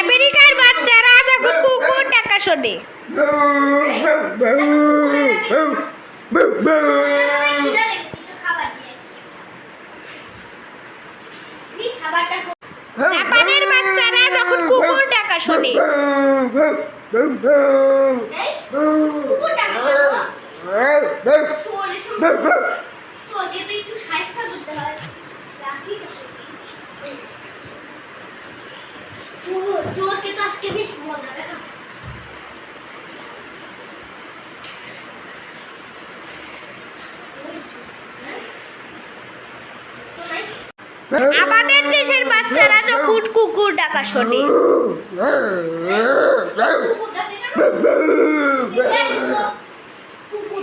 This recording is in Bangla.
আমেরিকার বাচ্চারা যখন কুকুর ডাকা শোনে। জাপানের বাচ্চারা যখন কুকুর ডাকা শোনে। এই, কুকুরটা তো আজকে আমি মজা দেখাবো আমাদের দেশের বাচ্চারা যখন কুকুর ডাকা শোনে দেখে। কুকুর